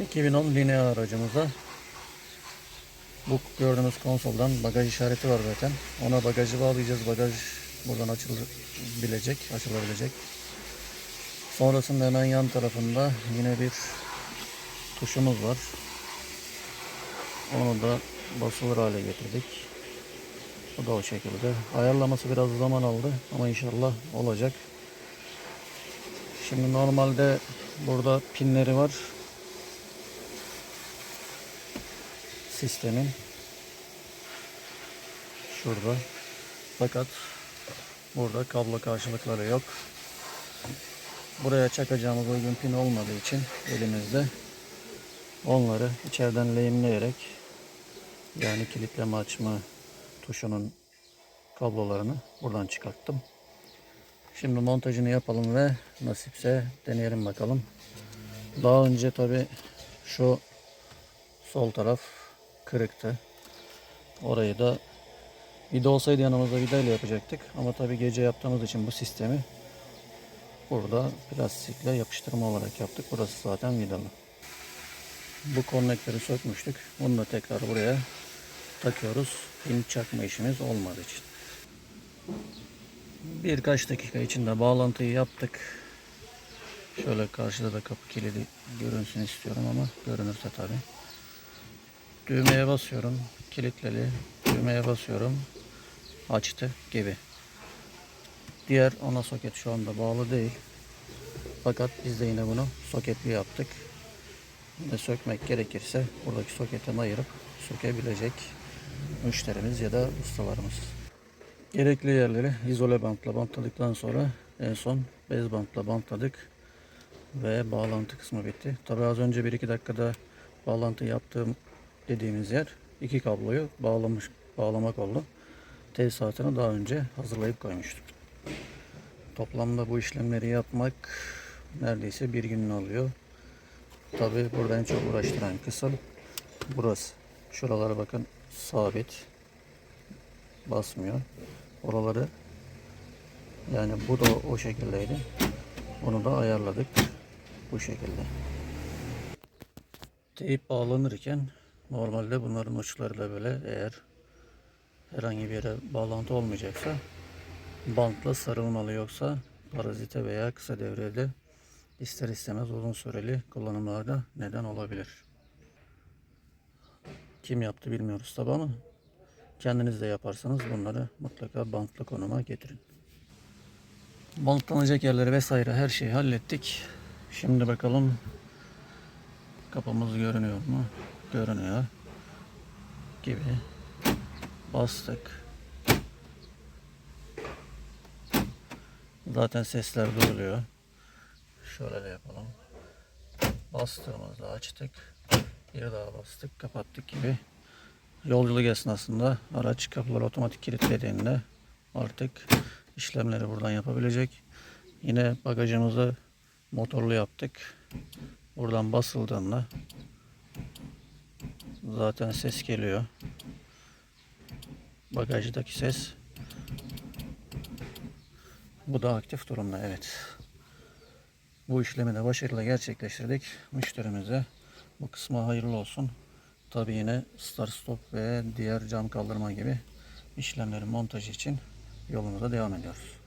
2010 Linea aracımızda bu gördüğünüz konsoldan bagaj işareti var zaten. Ona bagajı bağlayacağız. Bagaj buradan açılabilecek, açılabilecek. Sonrasında hemen yan tarafında yine bir tuşumuz var. Onu da basılır hale getirdik. Bu da o şekilde. Ayarlaması biraz zaman aldı ama inşallah olacak. Şimdi normalde burada pinleri var. Sistemin. Şurada. Fakat burada kablo karşılıkları yok. Buraya çakacağımız uygun pin olmadığı için elimizde onları içeriden lehimleyerek yani kilitleme açma tuşunun kablolarını buradan çıkarttım. Şimdi montajını yapalım ve nasipse deneyelim bakalım. Daha önce tabi şu sol taraf kırıktı. Orayı da vida olsaydı yanımızda vida ile yapacaktık. Ama tabi gece yaptığımız için bu sistemi burada plastikle yapıştırma olarak yaptık. Burası zaten vidalı. Bu konnektörü sökmüştük. Bunu da tekrar buraya takıyoruz. Pin çakma işimiz olmadığı için. Birkaç dakika içinde bağlantıyı yaptık. Şöyle karşıda da kapı kilidi görünsün istiyorum ama görünürse tabi. Düğmeye basıyorum. Kilitleli. Düğmeye basıyorum. Açtı gibi. Diğer ana soket şu anda bağlı değil. Fakat biz de yine bunu soketli yaptık. Ve sökmek gerekirse buradaki soketten ayırıp sökebilecek müşterimiz ya da ustalarımız. Gerekli yerleri izole bantla bantladıktan sonra en son bez bantla bantladık ve bağlantı kısmı bitti. Tabi az önce 1-2 dakikada bağlantı yaptığım dediğimiz yer iki kabloyu bağlamış bağlamak oldu. Tesisatını daha önce hazırlayıp koymuştum. Toplamda bu işlemleri yapmak neredeyse bir gününü alıyor. Tabi burada en çok uğraştıran kısım burası. Şuralara bakın sabit basmıyor. Oraları yani bu da o şekildeydi. Onu da ayarladık bu şekilde. Teyip bağlanırken normalde bunların uçları da böyle eğer herhangi bir yere bağlantı olmayacaksa bantla sarılmalı yoksa parazite veya kısa devrede ister istemez uzun süreli kullanımlarda neden olabilir. Kim yaptı bilmiyoruz tabi ama kendiniz de yaparsanız bunları mutlaka bantlı konuma getirin. Bantlanacak yerleri vesaire her şeyi hallettik. Şimdi bakalım kapımız görünüyor mu? Görünüyor. Gibi. Bastık. Zaten sesler duyuluyor. Şöyle de yapalım. Bastığımızda açtık. Bir daha bastık, kapattık gibi. Yolculuk esnasında araç kapıları otomatik kilitlediğinde artık işlemleri buradan yapabilecek. Yine bagajımızı motorlu yaptık. Buradan basıldığında zaten ses geliyor. Bagajdaki ses. Bu da aktif durumda evet. Bu işlemi de başarıyla gerçekleştirdik. Müşterimize bu kısma hayırlı olsun. Tabi yine start stop ve diğer cam kaldırma gibi işlemlerin montajı için yolumuza devam ediyoruz.